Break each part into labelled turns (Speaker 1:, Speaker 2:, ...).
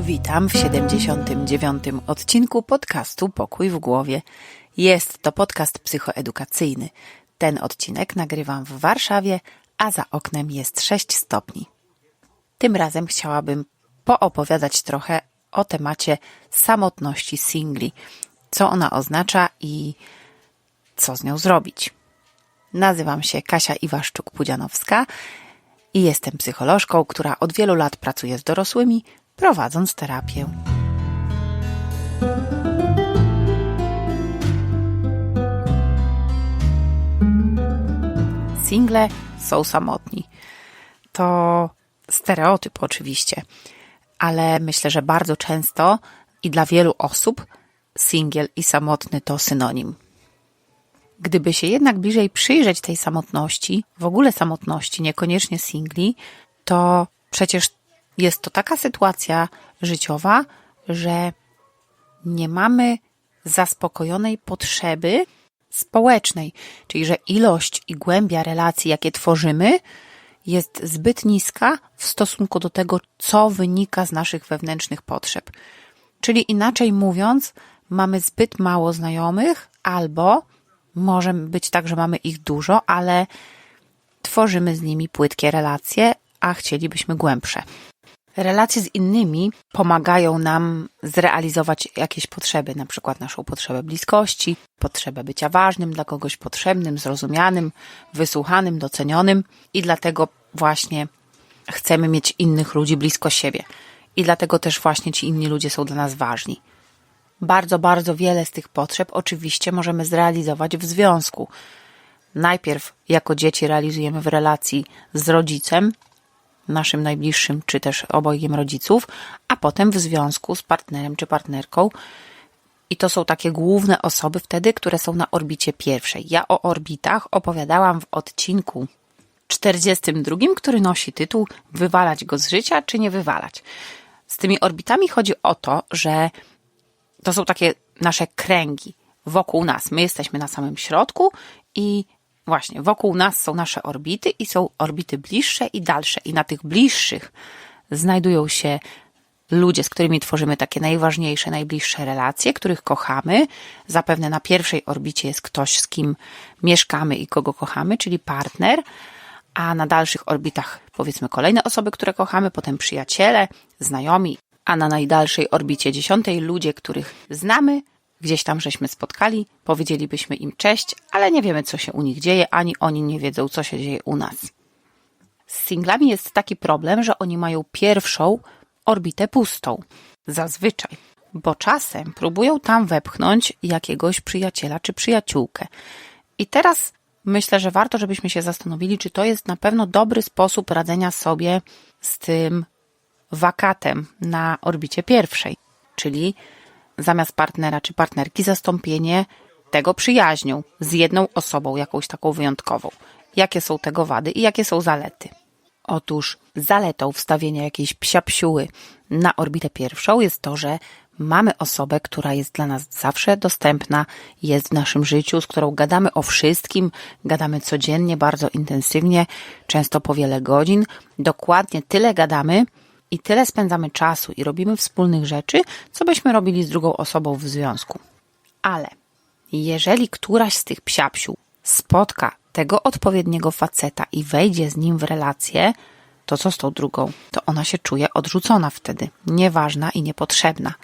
Speaker 1: Witam w 79. odcinku podcastu Pokój w głowie. Jest to podcast psychoedukacyjny. Ten odcinek nagrywam w Warszawie, a za oknem jest 6 stopni. Tym razem chciałabym poopowiadać trochę o temacie samotności singli, co ona oznacza i co z nią zrobić. Nazywam się Kasia Iwaszczuk-Pudzianowska i jestem psycholożką, która od wielu lat pracuje z dorosłymi, prowadząc terapię. Single są samotni. To stereotyp oczywiście, ale myślę, że bardzo często i dla wielu osób singiel i samotny to synonim. Gdyby się jednak bliżej przyjrzeć tej samotności, w ogóle samotności, niekoniecznie singli, to przecież jest to taka sytuacja życiowa, że nie mamy zaspokojonej potrzeby społecznej, czyli że ilość i głębia relacji, jakie tworzymy, jest zbyt niska w stosunku do tego, co wynika z naszych wewnętrznych potrzeb. Czyli inaczej mówiąc, mamy zbyt mało znajomych, albo może być tak, że mamy ich dużo, ale tworzymy z nimi płytkie relacje, a chcielibyśmy głębsze. Relacje z innymi pomagają nam zrealizować jakieś potrzeby, na przykład naszą potrzebę bliskości, potrzebę bycia ważnym dla kogoś, potrzebnym, zrozumianym, wysłuchanym, docenionym i dlatego właśnie chcemy mieć innych ludzi blisko siebie. I dlatego też właśnie ci inni ludzie są dla nas ważni. Bardzo, bardzo wiele z tych potrzeb oczywiście możemy zrealizować w związku. Najpierw jako dzieci realizujemy w relacji z rodzicem, naszym najbliższym, czy też obojgiem rodziców, a potem w związku z partnerem czy partnerką. I to są takie główne osoby wtedy, które są na orbicie pierwszej. Ja o orbitach opowiadałam w odcinku 42, który nosi tytuł Wywalać go z życia, czy nie wywalać. Z tymi orbitami chodzi o to, że to są takie nasze kręgi wokół nas. My jesteśmy na samym środku i właśnie wokół nas są nasze orbity i są orbity bliższe i dalsze. I na tych bliższych znajdują się ludzie, z którymi tworzymy takie najważniejsze, najbliższe relacje, których kochamy. Zapewne na pierwszej orbicie jest ktoś, z kim mieszkamy i kogo kochamy, czyli partner, a na dalszych orbitach powiedzmy kolejne osoby, które kochamy, potem przyjaciele, znajomi, a na najdalszej orbicie dziesiątej ludzie, których znamy, gdzieś tam żeśmy spotkali, powiedzielibyśmy im cześć, ale nie wiemy, co się u nich dzieje, ani oni nie wiedzą, co się dzieje u nas. Z singlami jest taki problem, że oni mają pierwszą orbitę pustą. Zazwyczaj. Bo czasem próbują tam wepchnąć jakiegoś przyjaciela czy przyjaciółkę. I teraz myślę, że warto, żebyśmy się zastanowili, czy to jest na pewno dobry sposób radzenia sobie z tym wakatem na orbicie pierwszej, czyli zamiast partnera czy partnerki zastąpienie tego przyjaźnią z jedną osobą, jakąś taką wyjątkową. Jakie są tego wady i jakie są zalety? Otóż zaletą wstawienia jakiejś psiapsiuły na orbitę pierwszą jest to, że mamy osobę, która jest dla nas zawsze dostępna, jest w naszym życiu, z którą gadamy o wszystkim, gadamy codziennie, bardzo intensywnie, często po wiele godzin. Dokładnie tyle gadamy, i tyle spędzamy czasu i robimy wspólnych rzeczy, co byśmy robili z drugą osobą w związku. Ale jeżeli któraś z tych psiapsił spotka tego odpowiedniego faceta i wejdzie z nim w relację, to co z tą drugą? To ona się czuje odrzucona wtedy, nieważna i niepotrzebna.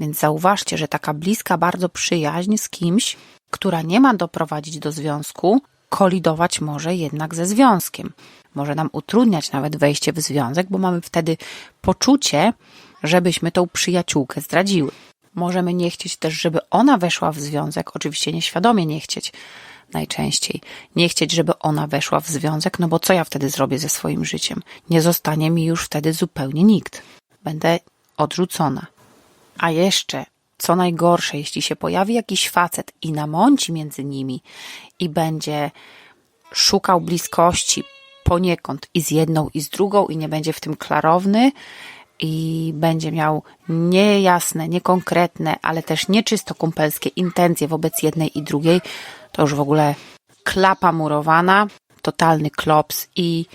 Speaker 1: Więc zauważcie, że taka bliska bardzo przyjaźń z kimś, która nie ma doprowadzić do związku, kolidować może jednak ze związkiem może nam utrudniać nawet wejście w związek, bo mamy wtedy poczucie, żebyśmy tą przyjaciółkę zdradziły. Możemy nie chcieć też, żeby ona weszła w związek, oczywiście nieświadomie nie chcieć najczęściej. Nie chcieć, żeby ona weszła w związek, no bo co ja wtedy zrobię ze swoim życiem? Nie zostanie mi już wtedy zupełnie nikt. Będę odrzucona. A jeszcze, co najgorsze, jeśli się pojawi jakiś facet i namąci między nimi i będzie szukał bliskości, poniekąd i z jedną, i z drugą, i nie będzie w tym klarowny, i będzie miał niejasne, niekonkretne, ale też nieczysto kumpelskie intencje wobec jednej i drugiej, to już w ogóle klapa murowana, totalny klops i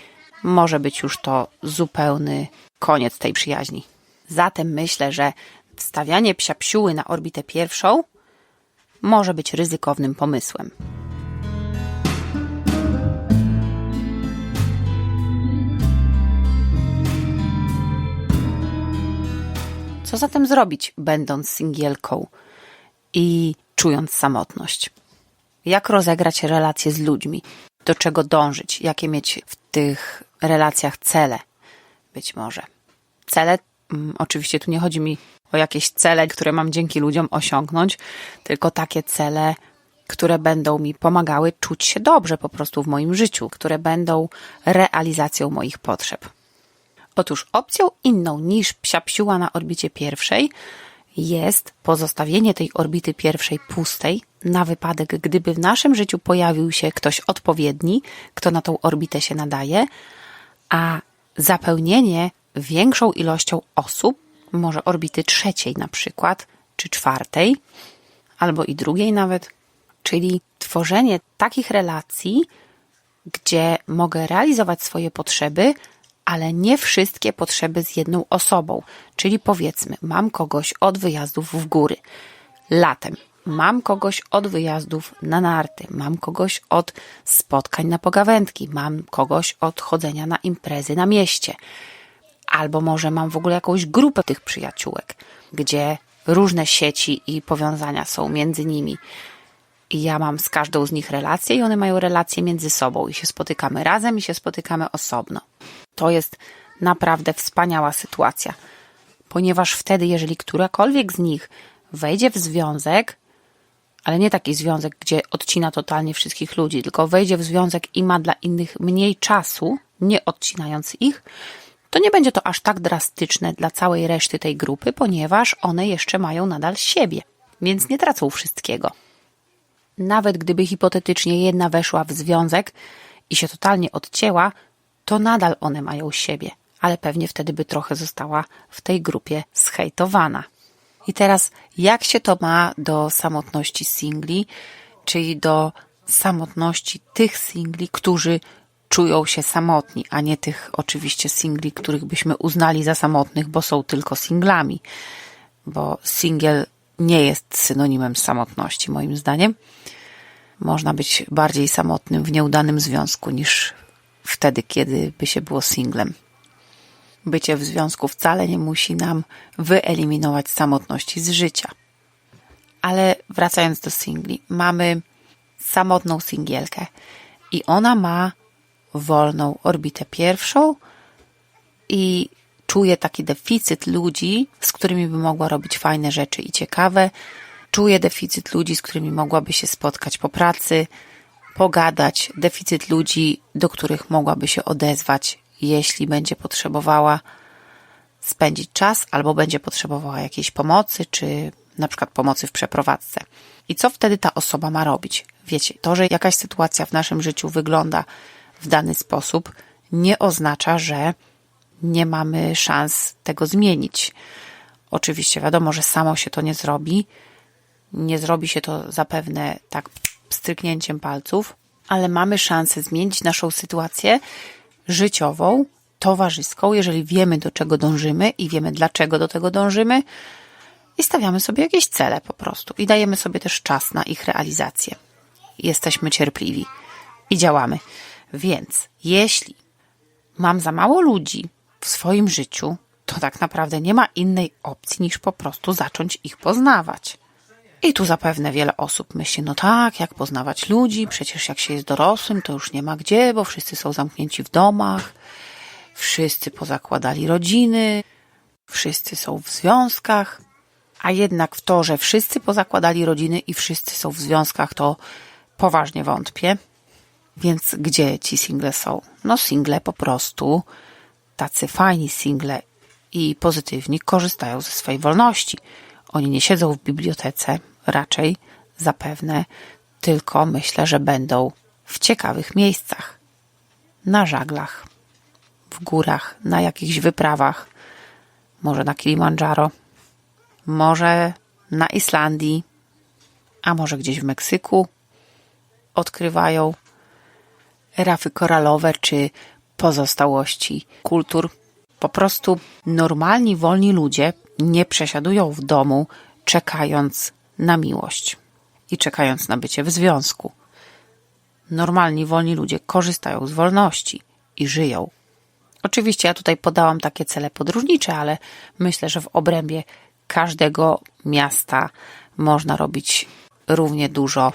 Speaker 1: może być już to zupełny koniec tej przyjaźni. Zatem myślę, że wstawianie psia psiuły na orbitę pierwszą może być ryzykownym pomysłem. Co zatem zrobić, będąc singielką i czując samotność? Jak rozegrać relacje z ludźmi? Do czego dążyć? Jakie mieć w tych relacjach cele? Być może. Cele, mm, oczywiście tu nie chodzi mi o jakieś cele, które mam dzięki ludziom osiągnąć, tylko takie cele, które będą mi pomagały czuć się dobrze po prostu w moim życiu, które będą realizacją moich potrzeb. Otóż opcją inną niż psia psiuła na orbicie pierwszej jest pozostawienie tej orbity pierwszej pustej na wypadek, gdyby w naszym życiu pojawił się ktoś odpowiedni, kto na tą orbitę się nadaje, a zapełnienie większą ilością osób, może orbity trzeciej na przykład, czy czwartej, albo i drugiej nawet, czyli tworzenie takich relacji, gdzie mogę realizować swoje potrzeby, ale nie wszystkie potrzeby z jedną osobą. Czyli powiedzmy, mam kogoś od wyjazdów w góry latem, mam kogoś od wyjazdów na narty, mam kogoś od spotkań na pogawędki, mam kogoś od chodzenia na imprezy na mieście. Albo może mam w ogóle jakąś grupę tych przyjaciółek, gdzie różne sieci i powiązania są między nimi. I ja mam z każdą z nich relacje, i one mają relacje między sobą, i się spotykamy razem, i się spotykamy osobno. To jest naprawdę wspaniała sytuacja, ponieważ wtedy, jeżeli którakolwiek z nich wejdzie w związek, ale nie taki związek, gdzie odcina totalnie wszystkich ludzi, tylko wejdzie w związek i ma dla innych mniej czasu, nie odcinając ich, to nie będzie to aż tak drastyczne dla całej reszty tej grupy, ponieważ one jeszcze mają nadal siebie, więc nie tracą wszystkiego. Nawet gdyby hipotetycznie jedna weszła w związek i się totalnie odcięła, to nadal one mają siebie, ale pewnie wtedy by trochę została w tej grupie zhejtowana. I teraz, jak się to ma do samotności singli, czyli do samotności tych singli, którzy czują się samotni, a nie tych oczywiście singli, których byśmy uznali za samotnych, bo są tylko singlami. Bo singiel nie jest synonimem samotności, moim zdaniem. Można być bardziej samotnym w nieudanym związku niż wtedy, kiedy by się było singlem. Bycie w związku wcale nie musi nam wyeliminować samotności z życia. Ale wracając do singli, mamy samotną singielkę i ona ma wolną orbitę pierwszą i czuje taki deficyt ludzi, z którymi by mogła robić fajne rzeczy i ciekawe. Czuje deficyt ludzi, z którymi mogłaby się spotkać po pracy, pogadać, deficyt ludzi, do których mogłaby się odezwać, jeśli będzie potrzebowała spędzić czas albo będzie potrzebowała jakiejś pomocy, czy na przykład pomocy w przeprowadzce. I co wtedy ta osoba ma robić? Wiecie, to, że jakaś sytuacja w naszym życiu wygląda w dany sposób, nie oznacza, że nie mamy szans tego zmienić. Oczywiście wiadomo, że samo się to nie zrobi. Nie zrobi się to zapewne tak stryknięciem palców, ale mamy szansę zmienić naszą sytuację życiową, towarzyską, jeżeli wiemy, do czego dążymy i wiemy, dlaczego do tego dążymy, i stawiamy sobie jakieś cele po prostu i dajemy sobie też czas na ich realizację. Jesteśmy cierpliwi i działamy. Więc jeśli mam za mało ludzi w swoim życiu, to tak naprawdę nie ma innej opcji niż po prostu zacząć ich poznawać. I tu zapewne wiele osób myśli, no tak, jak poznawać ludzi, przecież jak się jest dorosłym, to już nie ma gdzie, bo wszyscy są zamknięci w domach, wszyscy pozakładali rodziny, wszyscy są w związkach, a jednak w to, że wszyscy pozakładali rodziny i wszyscy są w związkach, to poważnie wątpię. Więc gdzie ci single są? No single po prostu, tacy fajni single i pozytywni korzystają ze swojej wolności. Oni nie siedzą w bibliotece, raczej zapewne, tylko myślę, że będą w ciekawych miejscach. Na żaglach, w górach, na jakichś wyprawach, może na Kilimandżaro, może na Islandii, a może gdzieś w Meksyku odkrywają rafy koralowe czy pozostałości kultur. Po prostu normalni, wolni ludzie nie przesiadują w domu, czekając na miłość i czekając na bycie w związku. Normalni, wolni ludzie korzystają z wolności i żyją. Oczywiście ja tutaj podałam takie cele podróżnicze, ale myślę, że w obrębie każdego miasta można robić równie dużo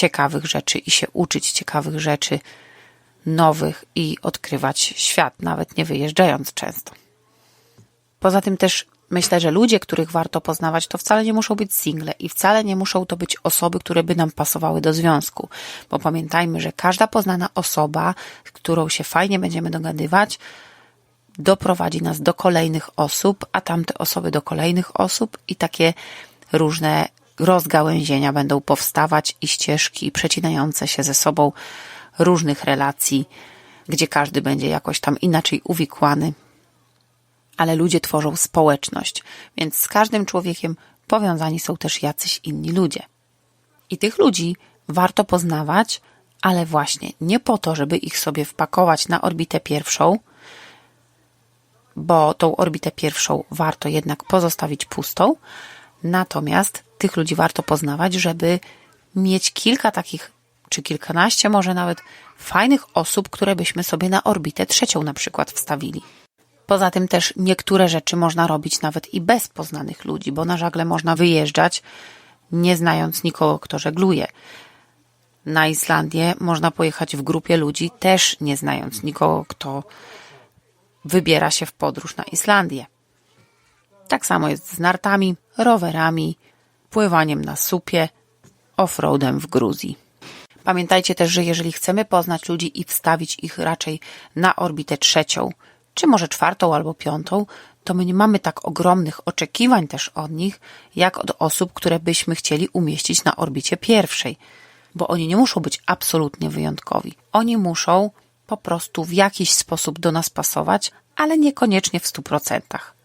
Speaker 1: ciekawych rzeczy i się uczyć ciekawych rzeczy, nowych i odkrywać świat, nawet nie wyjeżdżając często. Poza tym też myślę, że ludzie, których warto poznawać, to wcale nie muszą być single i wcale nie muszą to być osoby, które by nam pasowały do związku. Bo pamiętajmy, że każda poznana osoba, z którą się fajnie będziemy dogadywać, doprowadzi nas do kolejnych osób, a tamte osoby do kolejnych osób i takie różne rozgałęzienia będą powstawać i ścieżki przecinające się ze sobą różnych relacji, gdzie każdy będzie jakoś tam inaczej uwikłany. Ale ludzie tworzą społeczność, więc z każdym człowiekiem powiązani są też jacyś inni ludzie. I tych ludzi warto poznawać, ale właśnie nie po to, żeby ich sobie wpakować na orbitę pierwszą, bo tą orbitę pierwszą warto jednak pozostawić pustą. Natomiast tych ludzi warto poznawać, żeby mieć kilka takich, czy kilkanaście może nawet fajnych osób, które byśmy sobie na orbitę trzecią na przykład wstawili. Poza tym też niektóre rzeczy można robić nawet i bez poznanych ludzi, bo na żagle można wyjeżdżać, nie znając nikogo, kto żegluje. Na Islandię można pojechać w grupie ludzi, też nie znając nikogo, kto wybiera się w podróż na Islandię. Tak samo jest z nartami, rowerami, pływaniem na supie, offroadem w Gruzji. Pamiętajcie też, że jeżeli chcemy poznać ludzi i wstawić ich raczej na orbitę trzecią, czy może czwartą albo piątą, to my nie mamy tak ogromnych oczekiwań też od nich, jak od osób, które byśmy chcieli umieścić na orbicie pierwszej, bo oni nie muszą być absolutnie wyjątkowi. Oni muszą po prostu w jakiś sposób do nas pasować, ale niekoniecznie w 100%.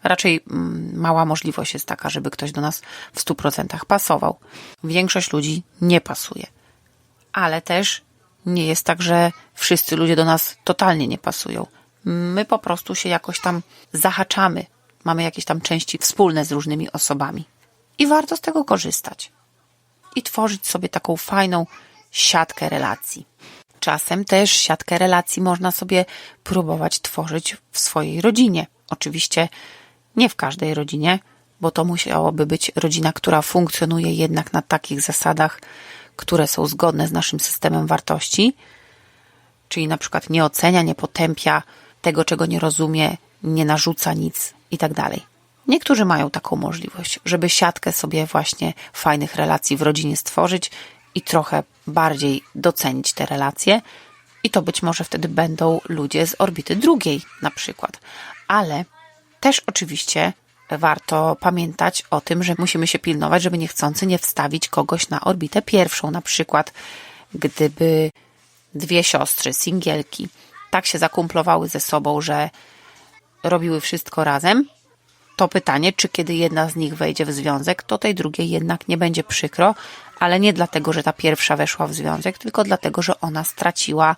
Speaker 1: Raczej mm, mała możliwość jest taka, żeby ktoś do nas w 100% pasował. Większość ludzi nie pasuje. Ale też nie jest tak, że wszyscy ludzie do nas totalnie nie pasują. My po prostu się jakoś tam zahaczamy. Mamy jakieś tam części wspólne z różnymi osobami. I warto z tego korzystać. I tworzyć sobie taką fajną siatkę relacji. Czasem też siatkę relacji można sobie próbować tworzyć w swojej rodzinie. Oczywiście nie w każdej rodzinie, bo to musiałoby być rodzina, która funkcjonuje jednak na takich zasadach, które są zgodne z naszym systemem wartości, czyli na przykład nie ocenia, nie potępia tego, czego nie rozumie, nie narzuca nic i tak. Niektórzy mają taką możliwość, żeby siatkę sobie właśnie fajnych relacji w rodzinie stworzyć i trochę bardziej docenić te relacje. I to być może wtedy będą ludzie z orbity drugiej, na przykład. Ale też oczywiście warto pamiętać o tym, że musimy się pilnować, żeby niechcący nie wstawić kogoś na orbitę pierwszą. Na przykład, gdyby dwie siostry, singielki, tak się zakumplowały ze sobą, że robiły wszystko razem, to pytanie, czy kiedy jedna z nich wejdzie w związek, to tej drugiej jednak nie będzie przykro, ale nie dlatego, że ta pierwsza weszła w związek, tylko dlatego, że ona straciła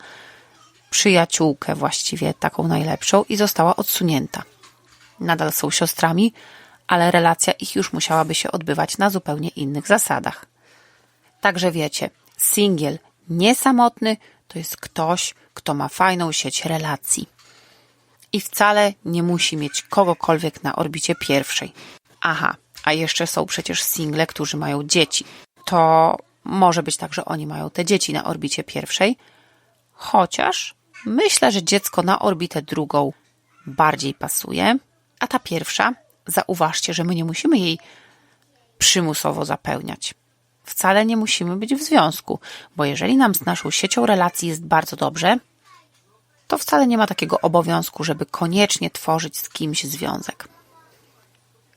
Speaker 1: przyjaciółkę właściwie taką najlepszą i została odsunięta. Nadal są siostrami, ale relacja ich już musiałaby się odbywać na zupełnie innych zasadach. Także wiecie, singiel niesamotny to jest ktoś, kto ma fajną sieć relacji i wcale nie musi mieć kogokolwiek na orbicie pierwszej. Aha, a jeszcze są przecież single, którzy mają dzieci. To może być tak, że oni mają te dzieci na orbicie pierwszej, chociaż myślę, że dziecko na orbitę drugą bardziej pasuje, a ta pierwsza, zauważcie, że my nie musimy jej przymusowo zapełniać. Wcale nie musimy być w związku, bo jeżeli nam z naszą siecią relacji jest bardzo dobrze, to wcale nie ma takiego obowiązku, żeby koniecznie tworzyć z kimś związek.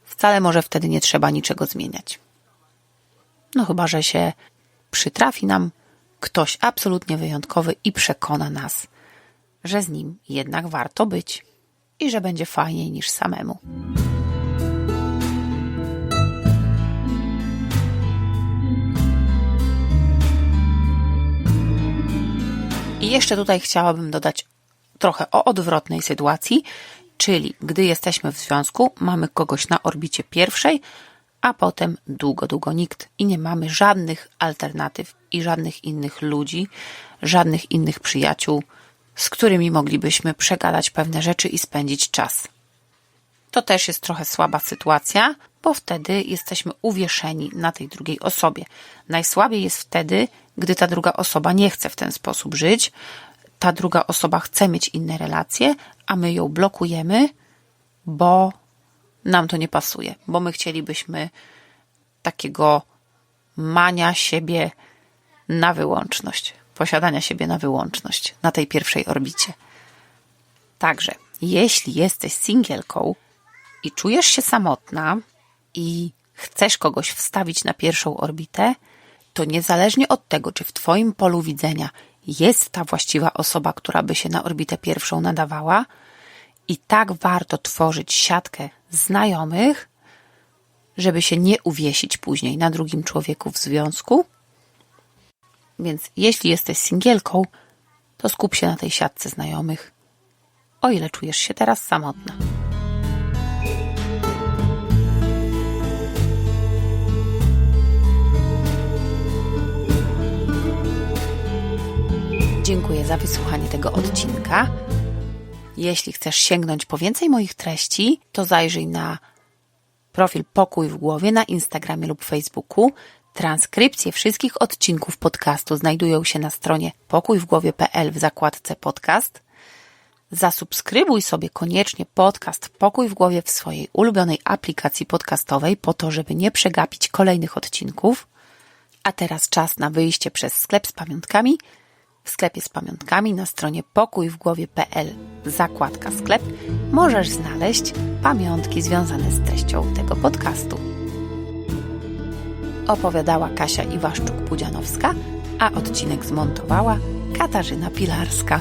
Speaker 1: Wcale może wtedy nie trzeba niczego zmieniać. No chyba, że się przytrafi nam ktoś absolutnie wyjątkowy i przekona nas, że z nim jednak warto być i że będzie fajniej niż samemu. I jeszcze tutaj chciałabym dodać trochę o odwrotnej sytuacji, czyli gdy jesteśmy w związku, mamy kogoś na orbicie pierwszej, a potem długo, długo nikt i nie mamy żadnych alternatyw i żadnych innych ludzi, żadnych innych przyjaciół, z którymi moglibyśmy przegadać pewne rzeczy i spędzić czas. To też jest trochę słaba sytuacja, bo wtedy jesteśmy uwieszeni na tej drugiej osobie. Najsłabiej jest wtedy, gdy ta druga osoba nie chce w ten sposób żyć, ta druga osoba chce mieć inne relacje, a my ją blokujemy, bo nam to nie pasuje, bo my chcielibyśmy takiego mania siebie na wyłączność, posiadania siebie na wyłączność na tej pierwszej orbicie. Także, jeśli jesteś singielką i czujesz się samotna i chcesz kogoś wstawić na pierwszą orbitę, to niezależnie od tego, czy w Twoim polu widzenia jest ta właściwa osoba, która by się na orbitę pierwszą nadawała, i tak warto tworzyć siatkę znajomych, żeby się nie uwiesić później na drugim człowieku w związku. Więc jeśli jesteś singielką, to skup się na tej siatce znajomych, o ile czujesz się teraz samotna. Dziękuję za wysłuchanie tego odcinka. Jeśli chcesz sięgnąć po więcej moich treści, to zajrzyj na profil Pokój w Głowie na Instagramie lub Facebooku. Transkrypcje wszystkich odcinków podcastu znajdują się na stronie pokójwgłowie.pl w zakładce podcast. Zasubskrybuj sobie koniecznie podcast Pokój w Głowie w swojej ulubionej aplikacji podcastowej po to, żeby nie przegapić kolejnych odcinków. A teraz czas na wyjście przez sklep z pamiątkami – w sklepie z pamiątkami na stronie pokójwgłowie.pl zakładka sklep możesz znaleźć pamiątki związane z treścią tego podcastu. Opowiadała Kasia Iwaszczuk-Pudzianowska, a odcinek zmontowała Katarzyna Pilarska.